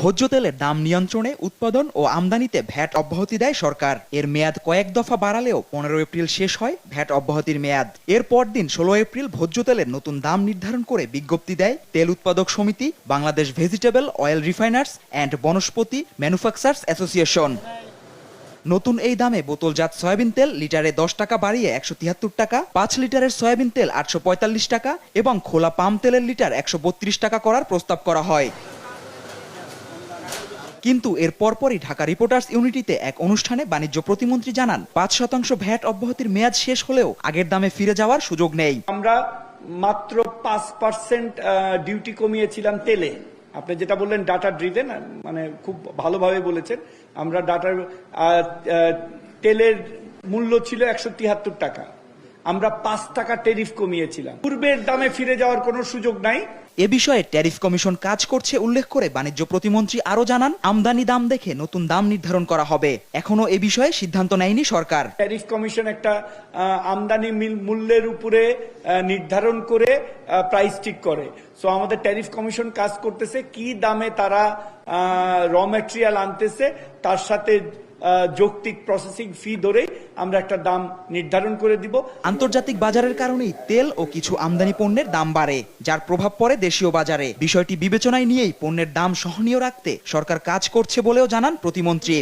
ভোজ্য তেলের দাম নিয়ন্ত্রণে উৎপাদন ও আমদানিতে ভ্যাট অব্যাহতি দেয় সরকার। এর মেয়াদ কয়েক দফা বাড়ালেও পনেরো এপ্রিল শেষ হয় ভ্যাট অব্যাহতির মেয়াদ। এর পরদিন ষোলো এপ্রিল ভোজ্য তেলের নতুন দাম নির্ধারণ করে বিজ্ঞপ্তি দেয় তেল উৎপাদক সমিতি, Bangladesh vegetable oil refiners and Vanaspati manufacturers association. নতুন এই দামে বোতলজাত সয়াবিন তেল লিটারে দশ টাকা বাড়িয়ে একশো তিয়াত্তর টাকা, পাঁচ লিটারের সয়াবিন তেল আটশো পঁয়তাল্লিশ টাকা এবং খোলা পাম তেলের লিটার একশো বত্রিশ টাকা করার প্রস্তাব করা হয়। কিন্তু এর পরপরই ঢাকা রিপোর্টার্স ইউনিটিতে এক অনুষ্ঠানে বাণিজ্য প্রতিমন্ত্রী জানান, পাঁচ শতাংশ ভ্যাট অব্যাহতির মেয়াদ শেষ হলেও আগের দামে ফিরে যাওয়ার সুযোগ নেই। আমরা মাত্র পাঁচ পার্সেন্ট ডিউটি কমিয়েছিলাম তেলে। আপনি যেটা বললেন ডাটা ড্রিভেন মানে খুব ভালোভাবে বলেছেন। আমরা ডাটার তেলের মূল্য ছিল একশো তিয়াত্তর টাকা। আমরা পাঁচ টাকা ট্যারিফ কমিয়েছিলাম। পূর্বের দামে ফিরে যাওয়ার কোনো সুযোগ নাই। এ বিষয়ে ট্যারিফ কমিশন কাজ করছে উল্লেখ করে বাণিজ্য প্রতিমন্ত্রী আরও জানান আমদানি দাম দেখে নতুন দাম নির্ধারণ করা হবে। এখনও এ বিষয়ে সিদ্ধান্ত নেয়নি সরকার। ট্যারিফ কমিশন একটা আমদানি মিল- মূল্যের উপরে নির্ধারণ করে প্রাইস ঠিক করে। সো আমাদের ট্যারিফ কমিশন কাজ করতেছে কি দামে তারা র ম্যাটেরিয়াল আনতেছে তার সাথে যৌক্তিক প্রসেসিং ফি ধরে আমরা একটা দাম নির্ধারণ করে দিব। আন্তর্জাতিক বাজারের কারণেই তেল ও কিছু আমদানি পণ্যের দাম বাড়ে, যার প্রভাব পড়ে দেশীয় বাজারে। বিষয়টি বিবেচনায় নিয়েই পণ্যের দাম সহনীয় রাখতে সরকার কাজ করছে বলেও জানান প্রতিমন্ত্রী।